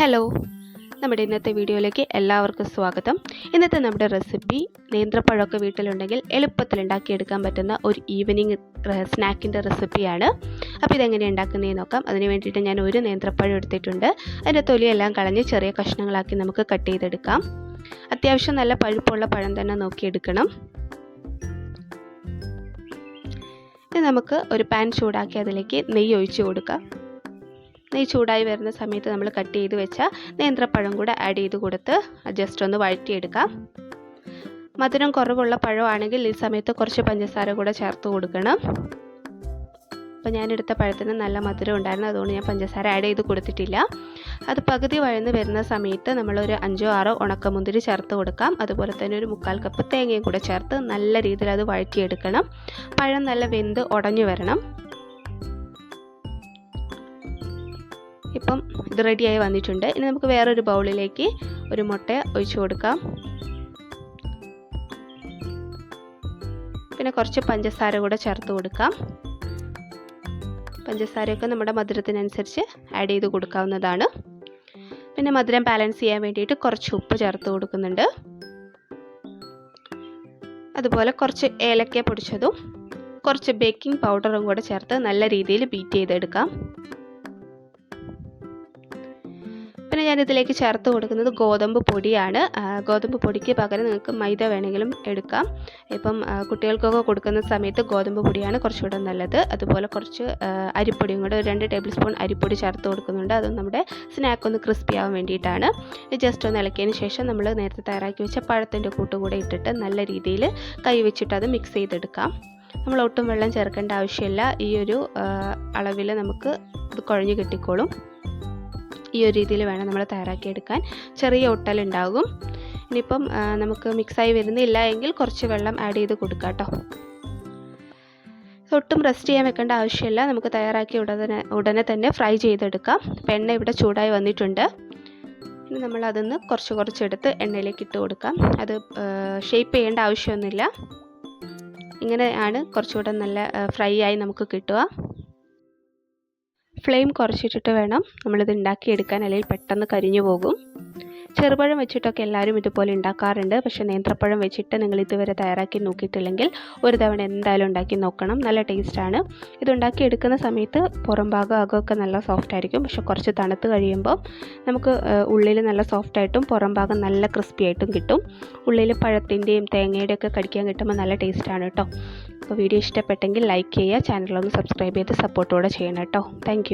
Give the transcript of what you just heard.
Hello നമ്മുടെ ഇന്നത്തെ വീഡിയോയിലേക്ക് എല്ലാവർക്കും സ്വാഗതം. ഇന്നത്തെ നമ്മുടെ റെസിപ്പി നേന്ത്രപ്പഴമൊക്കെ വീട്ടിലുണ്ടെങ്കിൽ എളുപ്പത്തിൽ ഉണ്ടാക്കിയെടുക്കാൻ പറ്റുന്ന ഒരു ഈവനിങ് സ്നാക്കിന്റെ റെസിപ്പിയാണ് അപ്പോൾ ഇതെങ്ങനെ ഉണ്ടാക്കുന്നതെന്ന് നോക്കാം. അതിന് വേണ്ടിയിട്ട് ഞാൻ ഒരു നേന്ത്രപ്പഴം എടുത്തിട്ടുണ്ട്. അതിന്റെ തൊലിയെല്ലാം കളഞ്ഞ് ചെറിയ കഷ്ണങ്ങളാക്കി നമുക്ക് കട്ട് ചെയ്തെടുക്കാം. അത്യാവശ്യം നല്ല പഴുപ്പുള്ള പഴം തന്നെ നോക്കിയെടുക്കണം. ഇനി നമുക്ക് ഒരു പാൻ ചൂടാക്കി അതിലേക്ക് നെയ്യ് ഒഴിച്ച് കൊടുക്കാം. നെയ്യ് ചൂടായി വരുന്ന സമയത്ത് നമ്മൾ കട്ട് ചെയ്ത് വെച്ച നേന്ത്രപ്പഴം കൂടെ ആഡ് ചെയ്ത് കൊടുത്ത് ജസ്റ്റ് ഒന്ന് വഴറ്റിയെടുക്കാം. മധുരം കുറവുള്ള പഴമാണെങ്കിൽ ഈ സമയത്ത് കുറച്ച് പഞ്ചസാര കൂടെ ചേർത്ത് കൊടുക്കണം. അപ്പോൾ ഞാനെടുത്ത പഴത്തിന് നല്ല മധുരം ഉണ്ടായിരുന്നു അതുകൊണ്ട് ഞാൻ പഞ്ചസാര ആഡ് ചെയ്ത് കൊടുത്തിട്ടില്ല. അത് പകുതി വഴന്ന് വരുന്ന സമയത്ത് നമ്മളൊരു അഞ്ചോ ആറോ ഉണക്കമുന്തിരി ചേർത്ത് കൊടുക്കാം. അതുപോലെ തന്നെ ഒരു മുക്കാൽ കപ്പ് തേങ്ങയും കൂടെ ചേർത്ത് നല്ല രീതിയിൽ അത് വഴറ്റിയെടുക്കണം. പഴം നല്ല വെന്ത് ഉടഞ്ഞു വരണം. ഇപ്പം ഇത് റെഡിയായി വന്നിട്ടുണ്ട്. ഇനി നമുക്ക് വേറൊരു ബൗളിലേക്ക് ഒരു മുട്ട ഒഴിച്ചു കൊടുക്കാം. പിന്നെ കുറച്ച് പഞ്ചസാര കൂടെ ചേർത്ത് കൊടുക്കാം. പഞ്ചസാരയൊക്കെ നമ്മുടെ മധുരത്തിനനുസരിച്ച് ആഡ് ചെയ്ത് കൊടുക്കാവുന്നതാണ്. പിന്നെ മധുരം ബാലൻസ് ചെയ്യാൻ വേണ്ടിയിട്ട് കുറച്ച് ഉപ്പ് ചേർത്ത് കൊടുക്കുന്നുണ്ട്. അതുപോലെ കുറച്ച് ഏലക്ക പൊടിച്ചതും കുറച്ച് ബേക്കിംഗ് പൗഡറും കൂടെ ചേർത്ത് നല്ല രീതിയിൽ ബീറ്റ് ചെയ്തെടുക്കാം. പിന്നെ ഞാനിതിലേക്ക് ചേർത്ത് കൊടുക്കുന്നത് ഗോതമ്പ് പൊടിയാണ്. ഗോതമ്പ് പൊടിക്ക് പകരം നിങ്ങൾക്ക് മൈദ വേണമെങ്കിലും എടുക്കാം. ഇപ്പം കുട്ടികൾക്കൊക്കെ കൊടുക്കുന്ന സമയത്ത് ഗോതമ്പ് പൊടിയാണ് കുറച്ചുകൂടെ നല്ലത്. അതുപോലെ കുറച്ച് അരിപ്പൊടിയും കൂടെ ഒരു രണ്ട് ടേബിൾ സ്പൂൺ അരിപ്പൊടി ചേർത്ത് കൊടുക്കുന്നുണ്ട്. അതും നമ്മുടെ സ്നാക്ക് ഒന്ന് ക്രിസ്പി ആവാൻ വേണ്ടിയിട്ടാണ്. ജസ്റ്റ് ഒന്ന് ഇളക്കിയതിന് ശേഷം നമ്മൾ നേരത്തെ തയ്യാറാക്കി വെച്ച പഴത്തിന്റെ കൂട്ടുകൂടെ ഇട്ടിട്ട് നല്ല രീതിയിൽ കൈ വെച്ചിട്ട് അത് മിക്സ് ചെയ്തെടുക്കാം. നമ്മൾ ഒട്ടും വെള്ളം ചേർക്കേണ്ട ആവശ്യമില്ല. ഈ ഒരു അളവിൽ നമുക്ക് ഇത് കുഴഞ്ഞ് കിട്ടിക്കോളും. ഈ ഒരു രീതിയിൽ വേണം നമ്മൾ തയ്യാറാക്കിയെടുക്കാൻ. ചെറിയ ഒട്ടലുണ്ടാകും. ഇനിയിപ്പം നമുക്ക് മിക്സായി വരുന്നില്ല എങ്കിൽ കുറച്ച് വെള്ളം ആഡ് ചെയ്ത് കൊടുക്കാം കേട്ടോ ഒട്ടും റെസ്റ്റ് ചെയ്യാൻ വെക്കേണ്ട ആവശ്യമില്ല. നമുക്ക് തയ്യാറാക്കി ഉടനെ ഉടനെ തന്നെ ഫ്രൈ ചെയ്തെടുക്കാം. അപ്പം എണ്ണ ഇവിടെ ചൂടായി വന്നിട്ടുണ്ട്. ഇനി നമ്മൾ അതൊന്ന് കുറച്ച് കുറച്ചെടുത്ത് എണ്ണയിലേക്ക് ഇട്ട് കൊടുക്കാം. അത് ഷേപ്പ് ചെയ്യേണ്ട ആവശ്യമൊന്നുമില്ല. ഇങ്ങനെയാണ് കുറച്ചുകൂടെ നല്ല ഫ്രൈ ആയി നമുക്ക് കിട്ടുക. ഫ്ലെയിം കുറച്ചിട്ടിട്ട് വേണം നമ്മളിത് ഉണ്ടാക്കിയെടുക്കാൻ അല്ലെങ്കിൽ പെട്ടെന്ന് കരിഞ്ഞു പോകും. ചെറുപഴം വെച്ചിട്ടൊക്കെ എല്ലാവരും ഇതുപോലെ ഉണ്ടാക്കാറുണ്ട്. പക്ഷേ നേന്ത്രപ്പഴം വെച്ചിട്ട് നിങ്ങൾ ഇതുവരെ തയ്യാറാക്കി നോക്കിയിട്ടില്ലെങ്കിൽ ഒരു തവണ എന്തായാലും ഉണ്ടാക്കി നോക്കണം. നല്ല ടേസ്റ്റാണ്. ഇതുണ്ടാക്കി എടുക്കുന്ന സമയത്ത് പുറം ഭാഗം അകമൊക്കെ നല്ല സോഫ്റ്റ് ആയിരിക്കും. പക്ഷേ കുറച്ച് തണുത്ത് കഴിയുമ്പോൾ നമുക്ക് ഉള്ളിൽ നല്ല സോഫ്റ്റ് ആയിട്ടും പുറം ഭാഗം നല്ല ക്രിസ്പി ആയിട്ടും കിട്ടും. ഉള്ളിൽ പഴത്തിന്റെയും തേങ്ങയുടെയൊക്കെ കടിക്കാൻ കിട്ടുമ്പോൾ നല്ല ടേസ്റ്റാണ് കേട്ടോ. വീഡിയോ ഇഷ്ടപ്പെട്ടെങ്കിൽ ലൈക്ക് ചെയ്യുക ചാനലൊന്ന് സബ്സ്ക്രൈബ് ചെയ്ത് സപ്പോർട്ടോടെ ചെയ്യണം കേട്ടോ. താങ്ക്